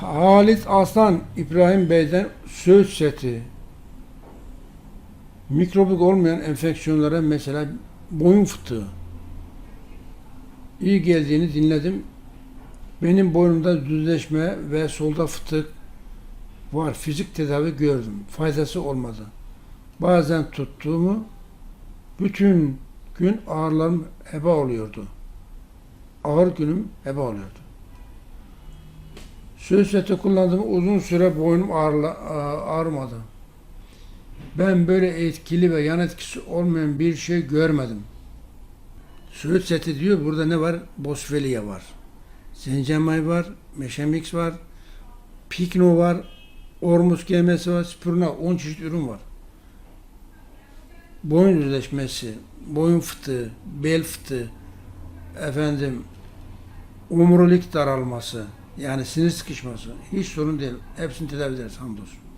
Halit Aslan İbrahim Bey'den söğüt seti. Mikrobik olmayan enfeksiyonlara mesela boyun fıtığı. İyi geldiğini dinledim. Benim boynumda düzleşme ve solda fıtık var. Fizik tedavi gördüm. Faydası olmadı. Bazen tuttuğumu bütün gün ağrılarım heba oluyordu. Ağır günüm heba oluyordu. Söğüt seti kullandığım uzun süre boynum ağrıla, a- ağrımadı. Ben böyle etkili ve yan etkisi olmayan bir şey görmedim. Söğüt seti diyor burada ne var? Boswellia var. Zencemay var, Meşemix var, Pikno var, Ormus GM'si var, Spiruna 10 çeşit ürün var. Boyun düzleşmesi, boyun fıtığı, bel fıtığı, efendim omurilik daralması, yani sinir sıkışması hiç sorun değil. Hepsini tedavi ederiz hamdolsun.